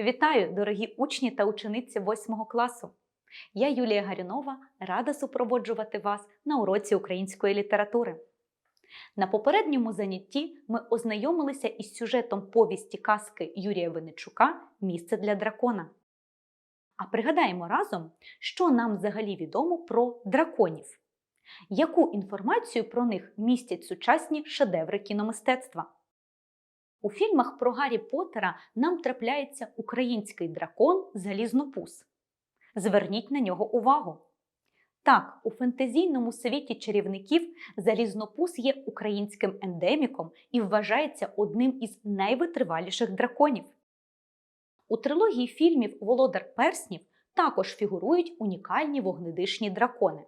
Вітаю, дорогі учні та учениці 8 класу! Я Юлія Гарюнова, рада супроводжувати вас на уроці української літератури. На попередньому занятті ми ознайомилися із сюжетом повісті казки Юрія Винничука Місце для дракона. А пригадаємо разом, що нам взагалі відомо про драконів, яку інформацію про них містять сучасні шедеври кіномистецтва. У фільмах про Гаррі Поттера нам трапляється український дракон Залізнопус. Зверніть на нього увагу. Так, у фентезійному світі чарівників Залізнопус є українським ендеміком і вважається одним із найвитриваліших драконів. У трилогії фільмів Володар Перснів також фігурують унікальні вогнедишні дракони.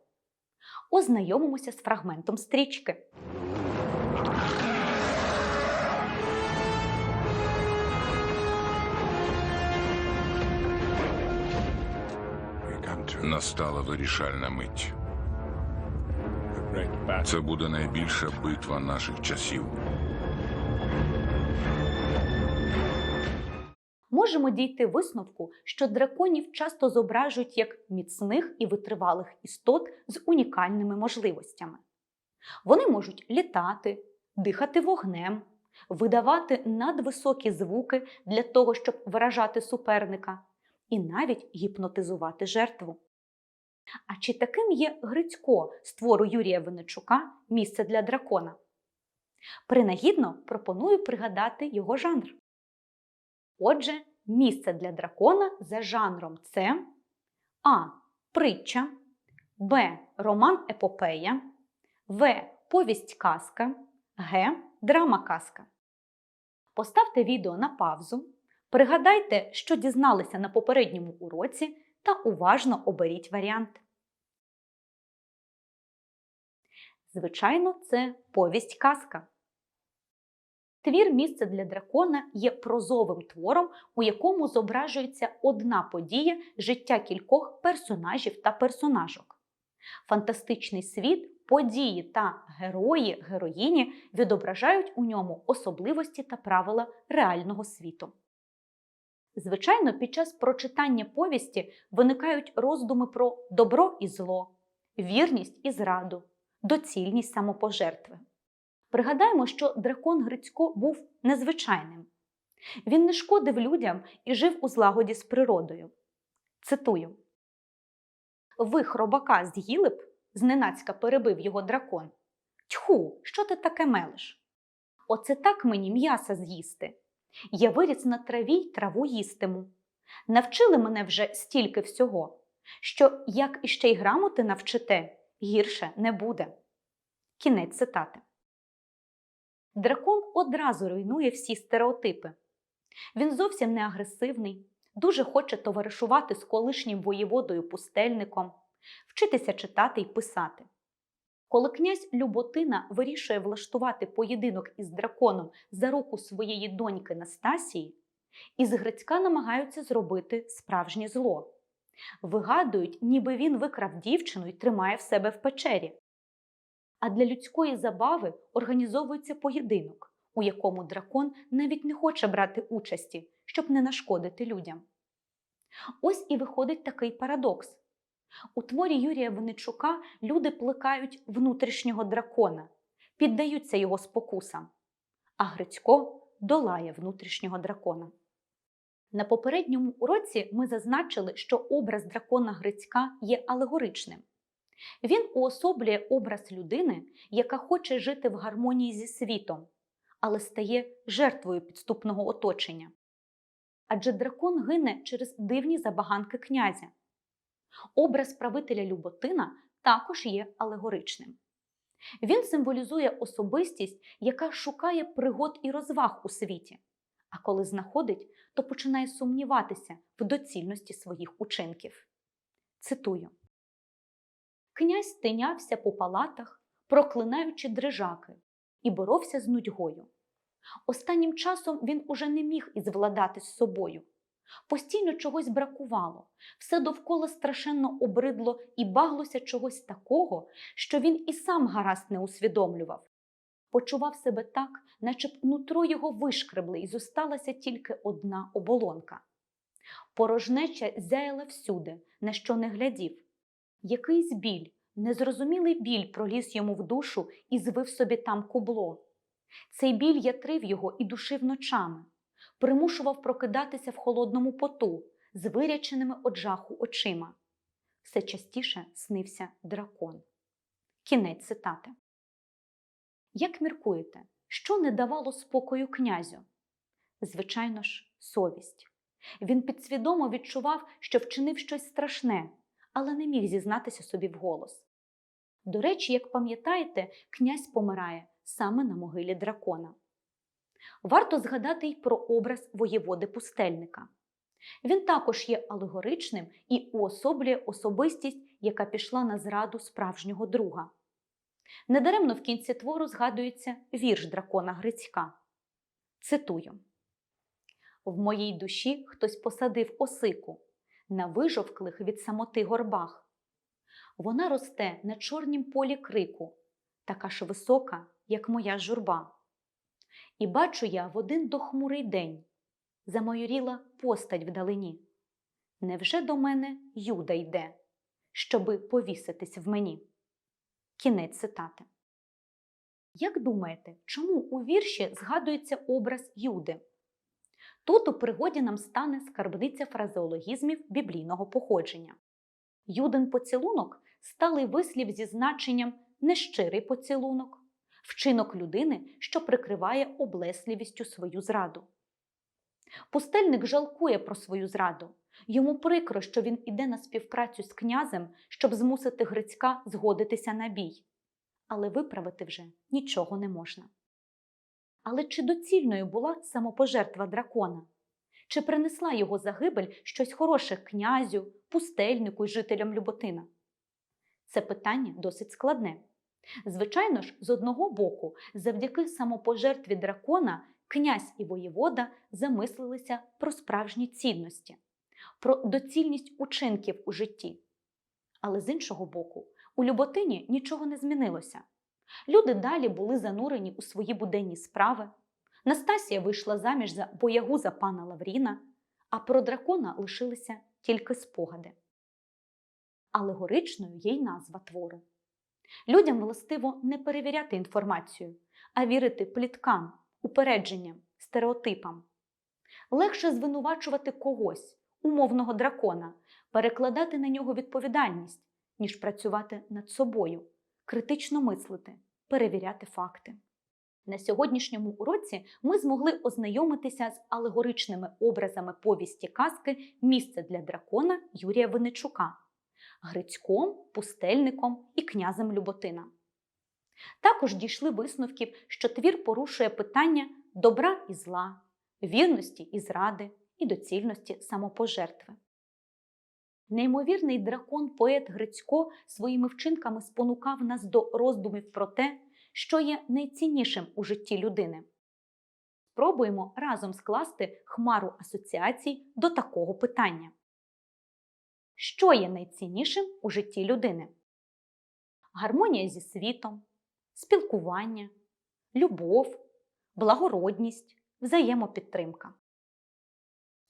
Ознайомимося з фрагментом стрічки. Настала вирішальна мить. Це буде найбільша битва наших часів. Можемо дійти висновку, що драконів часто зображують як міцних і витривалих істот з унікальними можливостями. Вони можуть літати, дихати вогнем, видавати надвисокі звуки для того, щоб виражати суперника, і навіть гіпнотизувати жертву. А чи таким є Грицько з твору Юрія Винничука Місце для дракона? Принагідно пропоную пригадати його жанр. Отже, місце для дракона за жанром це А. Притча, Б. Роман епопея, В. Повість казка, Г. Драма казка. Поставте відео на паузу, пригадайте, що дізналися на попередньому уроці, та уважно оберіть варіант. Звичайно, це повість казка. Твір Місце для дракона є прозовим твором, у якому зображується одна подія життя кількох персонажів та персонажок. Фантастичний світ, події та герої, героїні відображають у ньому особливості та правила реального світу. Звичайно, під час прочитання повісті виникають роздуми про добро і зло, вірність і зраду, доцільність самопожертви. Пригадаємо, що дракон Грицько був незвичайним. Він не шкодив людям і жив у злагоді з природою. Цитую: Ви хробака з'їли б, зненацька перебив його дракон. Тьху, що ти таке мелиш? Оце так мені м'яса з'їсти. Я виріс на траві й траву їстиму. Навчили мене вже стільки всього, що як іще й грамоти навчите, гірше не буде. Кінець цитати. Дракон одразу руйнує всі стереотипи. Він зовсім не агресивний, дуже хоче товаришувати з колишнім воєводою пустельником, вчитися читати й писати. Коли князь Люботина вирішує влаштувати поєдинок із драконом за руку своєї доньки Настасії, із Грицька намагаються зробити справжнє зло. Вигадують, ніби він викрав дівчину і тримає в себе в печері. А для людської забави організовується поєдинок, у якому дракон навіть не хоче брати участі, щоб не нашкодити людям. Ось і виходить такий парадокс. У творі Юрія Винничука люди плекають внутрішнього дракона, піддаються його спокусам, а Грицько долає внутрішнього дракона. На попередньому уроці ми зазначили, що образ дракона Грицька є алегоричним. Він уособлює образ людини, яка хоче жити в гармонії зі світом, але стає жертвою підступного оточення. Адже дракон гине через дивні забаганки князя. Образ правителя Люботина також є алегоричним. Він символізує особистість, яка шукає пригод і розваг у світі, а коли знаходить, то починає сумніватися в доцільності своїх учинків. Цитую. Князь тинявся по палатах, проклинаючи дрижаки, і боровся з нудьгою. Останнім часом він уже не міг ізвладати з собою. Постійно чогось бракувало, все довкола страшенно обридло і баглося чогось такого, що він і сам гаразд не усвідомлював. Почував себе так, наче б нутро його вишкребли, і зосталася тільки одна оболонка. Порожнеча зяяла всюди, на що не глядів. Якийсь біль, незрозумілий біль проліз йому в душу і звив собі там кубло. Цей біль ятрив його і душив ночами, примушував прокидатися в холодному поту з виряченими од жаху очима. Все частіше снився дракон. Кінець цитати. Як міркуєте, що не давало спокою князю? Звичайно ж, совість. Він підсвідомо відчував, що вчинив щось страшне, але не міг зізнатися собі вголос. До речі, як пам'ятаєте, князь помирає саме на могилі дракона. Варто згадати й про образ воєводи пустельника. Він також є алегоричним і уособлює особистість, яка пішла на зраду справжнього друга. Недаремно в кінці твору згадується вірш дракона Грицька. Цитую: В моїй душі хтось посадив осику на вижовклих від самоти горбах. Вона росте на чорнім полі крику, така ж висока, як моя журба. І бачу я в один дохмурий день замайоріла постать вдалині. Невже до мене Юда йде, щоби повіситись в мені? Кінець цитати. Як думаєте, чому у вірші згадується образ Юди? Тут у пригоді нам стане скарбниця фразеологізмів біблійного походження. Юдин поцілунок сталий вислів зі значенням нещирий поцілунок, вчинок людини, що прикриває облесливістю свою зраду. Пустельник жалкує про свою зраду. Йому прикро, що він іде на співпрацю з князем, щоб змусити Грицька згодитися на бій. Але виправити вже нічого не можна. Але чи доцільною була самопожертва дракона? Чи принесла його загибель щось хороше князю, пустельнику й жителям Люботина? Це питання досить складне. Звичайно ж, з одного боку, завдяки самопожертві дракона князь і воєвода замислилися про справжні цінності, про доцільність учинків у житті. Але з іншого боку, у Люботині нічого не змінилося. Люди далі були занурені у свої буденні справи. Настасія вийшла заміж за боягуза пана Лавріна, а про дракона лишилися тільки спогади. Алегоричною є й назва твору. Людям властиво не перевіряти інформацію, а вірити пліткам, упередженням, стереотипам. Легше звинувачувати когось, умовного дракона, перекладати на нього відповідальність, ніж працювати над собою, критично мислити, перевіряти факти. На сьогоднішньому уроці ми змогли ознайомитися з алегоричними образами повісті казки Місце для дракона Юрія Винничука, Грицьком, пустельником і князем Люботина. Також дійшли висновків, що твір порушує питання добра і зла, вірності і зради і доцільності самопожертви. Неймовірний дракон поет Грицько своїми вчинками спонукав нас до роздумів про те, що є найціннішим у житті людини. Спробуємо разом скласти хмару асоціацій до такого питання. Що є найціннішим у житті людини? Гармонія зі світом, спілкування, любов, благородність, взаємопідтримка.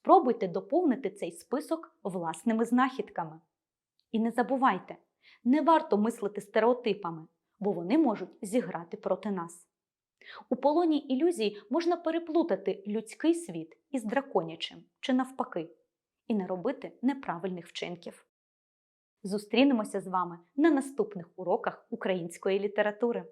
Спробуйте доповнити цей список власними знахідками. І не забувайте, не варто мислити стереотипами, бо вони можуть зіграти проти нас. У полоні ілюзій можна переплутати людський світ із драконячим чи навпаки, і не робити неправильних вчинків. Зустрінемося з вами на наступних уроках української літератури.